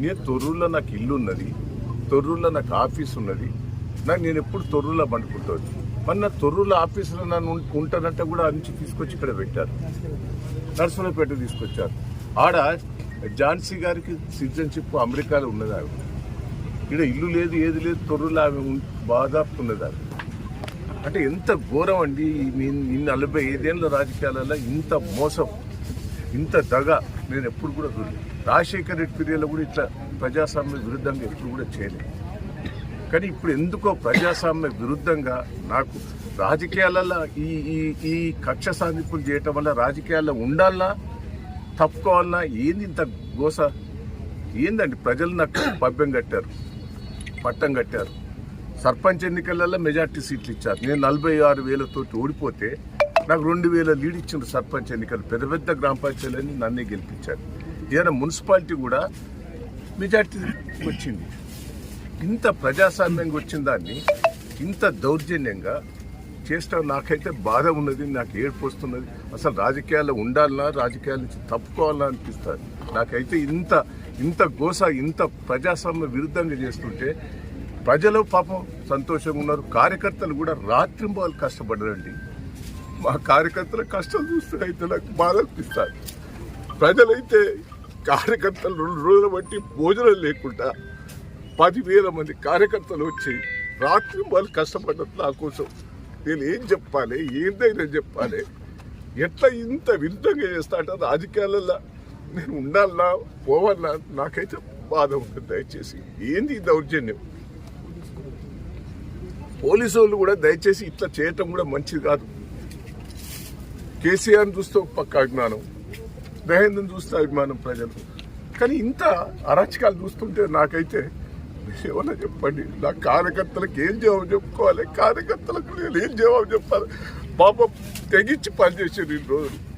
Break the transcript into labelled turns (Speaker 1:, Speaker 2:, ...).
Speaker 1: నేను తొర్రూరులో నాకు ఇల్లు ఉన్నది తొర్రూరులో నాకు ఆఫీస్ ఉన్నది నాకు నేను ఎప్పుడు తొర్రూరులో పండుకుంటుంది మరి నా తొర్రూరులో ఆఫీసులో నన్ను ఉంటానంటే కూడా అంచి తీసుకొచ్చి ఇక్కడ పెట్టారు. నర్సులపేట తీసుకొచ్చారు. ఆడ ఝాన్సీ గారికి సిటిజన్షిప్ అమెరికాలో ఉన్నది ఆమె ఇక్కడ ఇల్లు లేదు ఏది లేదు తొర్రూరులో ఆమె ఉం- ఆమె అంటే ఎంత ఘోరం అండి ఇన్ని నేను నలభై ఐదేళ్ళ రాజకీయాలలో ఇంత మోసం ఇంత దగ నేను ఎప్పుడు కూడా చూడలేదు. రాజశేఖర్ రెడ్డి పీరియడ్లో కూడా ఇట్లా ప్రజాస్వామ్య విరుద్ధంగా ఎప్పుడు కూడా చేయలేదు. కానీ ఇప్పుడు ఎందుకో ప్రజాస్వామ్య విరుద్ధంగా నాకు రాజకీయాలలో ఈ ఈ ఈ కక్ష సాధింపులు చేయటం వల్ల రాజకీయాల్లో ఉండాలన్నా తప్పుకోవాలన్నా ఏంది ఇంత గోస? ఏందండి ప్రజలు నాకు పబ్బెం కట్టారు పట్టం కట్టారు. సర్పంచ్ ఎన్నికలలో మెజార్టీ సీట్లు ఇచ్చారు. నేను నలభై ఆరు వేలతో ఓడిపోతే నాకు రెండు వేల లీడ్ ఇచ్చిండ్రు సర్పంచ్ ఎన్నికలు. పెద్ద పెద్ద గ్రామ పంచాయతీలన్నీ నన్నే గెలిపించారు. ఏదైనా మున్సిపాలిటీ కూడా మెజార్టీ వచ్చింది. ఇంత ప్రజాస్వామ్యంగా వచ్చిన దాన్ని ఇంత దౌర్జన్యంగా చేస్తాం నాకైతే బాధ ఉన్నది నాకు ఏడుపు వస్తున్నది. అసలు రాజకీయాల్లో ఉండాలన్నా రాజకీయాల నుంచి తప్పుకోవాలన్నా అనిపిస్తుంది. నాకైతే ఇంత ఇంత గోస ఇంత ప్రజాస్వామ్య విరుద్ధంగా చేస్తుంటే ప్రజలు పాపం సంతోషంగా ఉన్నారు. కార్యకర్తలు కూడా రాత్రింబాలు కష్టపడరండి. మా కార్యకర్తల కష్టం చూస్తే అయితే నాకు బాధ అనిపిస్తుంది. ప్రజలైతే కార్యకర్తలు రెండు రోజుల బట్టి భోజనం లేకుండా పదివేల మంది కార్యకర్తలు వచ్చి రాత్రి వాళ్ళు కష్టపడ్డది నా కోసం నేను ఏం చెప్పాలి ఏందైనా చెప్పాలి ఎట్లా ఇంత విరుద్ధంగా చేస్తాట రాజకీయాలలో నేను ఉండాలా పోవాలా నాకైతే బాధ ఉంటుంది దయచేసి. ఏంది దౌర్జన్యం? పోలీసు వాళ్ళు కూడా దయచేసి ఇట్లా చేయటం కూడా మంచిది కాదు. కేసీఆర్ని చూస్తే పక్కా పక్క దహేంద్రని చూస్తే అభిమానం ప్రజలు. కానీ ఇంత అరాచకాలు చూస్తుంటే నాకైతే ఏమన్నా చెప్పండి? నా కార్యకర్తలకు ఏం జవాబు చెప్పుకోవాలి? కార్యకర్తలకు నేను ఏం జవాబు చెప్పాలి? పాపం తెగించి పనిచేసారు ఈ రోజులు.